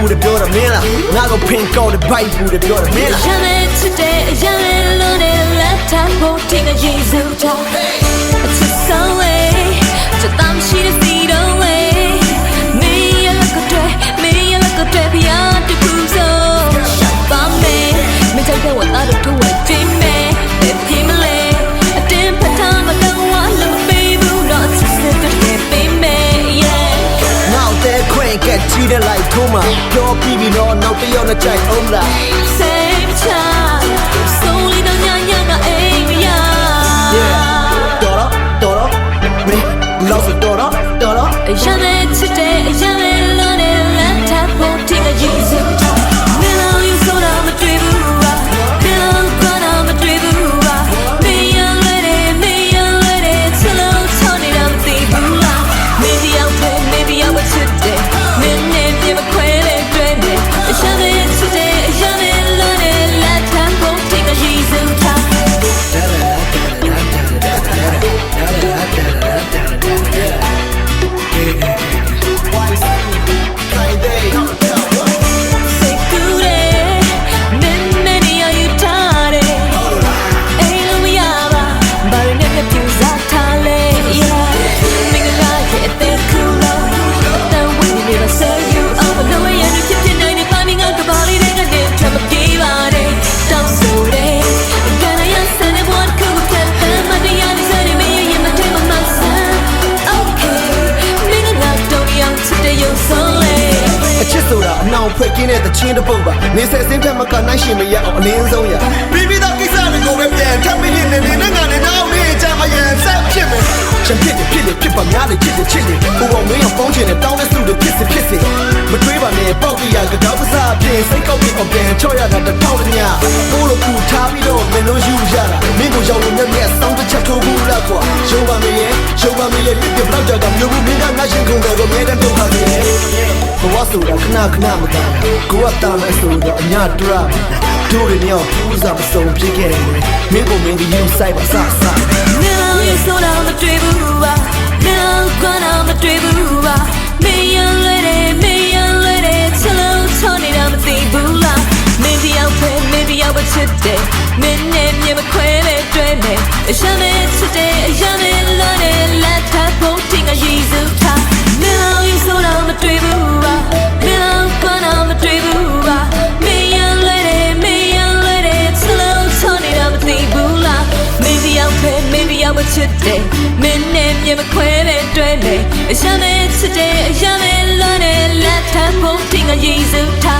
ဆိုတဲ့ရဲ့ပူတယ်ပြောတယ်မင်းလားငါကိုဖင်ကောက်တဲ့ဘိုက်ပူတယ်ပြောတယ်မင်းလားရမယ်ချစ်တဲ့အရာလေးလုံး တဲ့လိုက်ထုံးမှာပြောပြီးပြီးတော့နောက်တစ်ယောက်နဲ့ကြိုက်အောင်လား Same time, အနောင်ဖွဲ့ကင်းတဲ့တချင်းတစ်ပုတ်ပါနေဆက်စင်းထက်မကနိုင်ရှင်မရအောင်အလင်းဆုံးရပြီးပြီးသားကိစ္စတွေကိုပဲပြန်ထပ်မရင်နေနေနဲ့ငါနဲ့နောက်နေကြမရင်ဆက်ဖြစ်မယ်ချင်ဖြစ်တယ်ဖြစ်တယ်ဖြစ်ပါများတယ်ချစ်တယ်ချစ်တယ်ဟိုအောင်မင်းအောင်ပေါင်းချင်တဲ့တောင်းတဲ့စုတွေဖြစ်စစ်ဖြစ်စစ်မတွေးပါနဲ့ပေါက်ပြရကတောက်ပစားပြင်စိတ်ကောက်ပြီးအောင်ပြန်ချော့ရတာတစ်ထောက်တည်းညကိုလိုကူထားပြီးတော့မင်းတို့ယူရတာမင်းကိုရောက်လို့မြက်မြက်စောင်းတစ်ချက်ထိုးဘူးလားကွာရုံပါမရဲ့ရုံပါမရဲ့ပြပြတော့ကြတာမျိုးဘူးမင်းကငါရှင်ကုန်တယ်ကိုမြဲတဲ့ဒုက္ခတွေဘဝ ဆိုတာခဏခဏမသာကိုကတာမဲ့ဆိုတော့အညာတူရတို့ရမြောက်ပူးစားမစုံဖြစ်ခဲ့တယ်မင်းကိုမင်းကယူဆိုင်ပါစစ Now you so down the tribura. Now gonna the tribura. Me and lady, me and lady, till I'm turning down the tribula. Maybe I'll pay, maybe I will today. Me name you a quail dream. Shame today, shame lone, let that voting ချစ်တယ်မင်းနဲ့မြင်မခွဲပဲတွေ့လေအရမ်းပဲချစ်တယ်အရမ်းပဲလွန်တယ်လက်ထပ်ဖို့တင်ငါရည်စုထား